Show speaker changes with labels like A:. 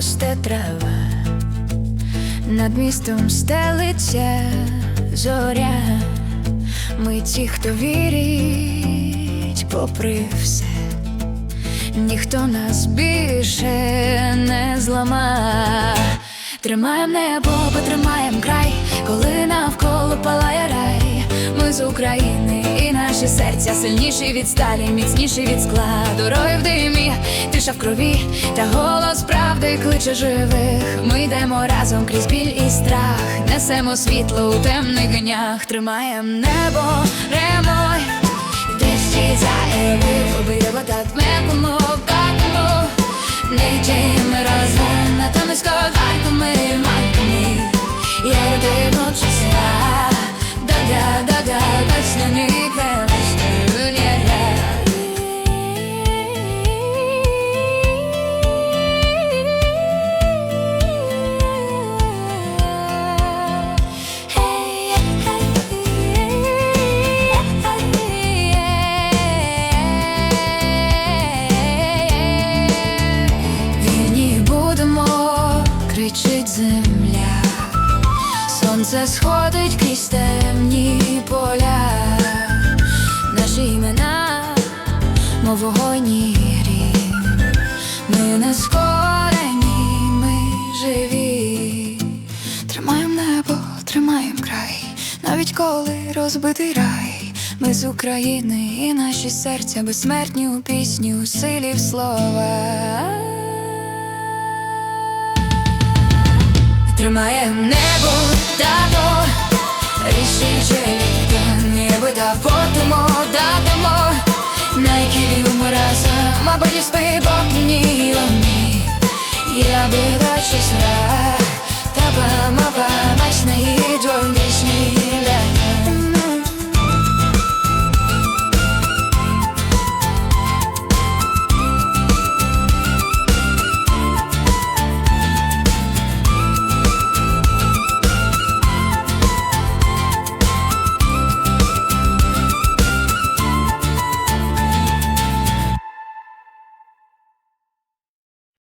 A: росте трава, над містом стелиться зоря. Ми ті, хто вірить, попри все, ніхто нас більше не зламає. Тримаєм небо, потримаєм край, коли навколо палає рай. Ми з України, і наші серця сильніші від сталі, міцніші від скла. Дороги в тиша в крові, та голос правди кличе живих. Ми йдемо разом крізь біль і страх, несемо світло у темних днях, тримаєм небо, ремой, десь заявив, обидва так мекому, бакому. Не кричить земля, сонце сходить крізь темні поля, наші імена, мов вогонь і грім. Ми не скорені, ми живі. Тримаєм небо, тримаєм край, навіть коли розбитий рай. Ми з України і наші серця безсмертні у пісні, у силі в слова. Тримаєм небо, дано, рішуче ніби та потимо, дадамо, найкілюємо разом, мабуть, спибок ні. Я би бачиш, та ба, ма, ба, ма,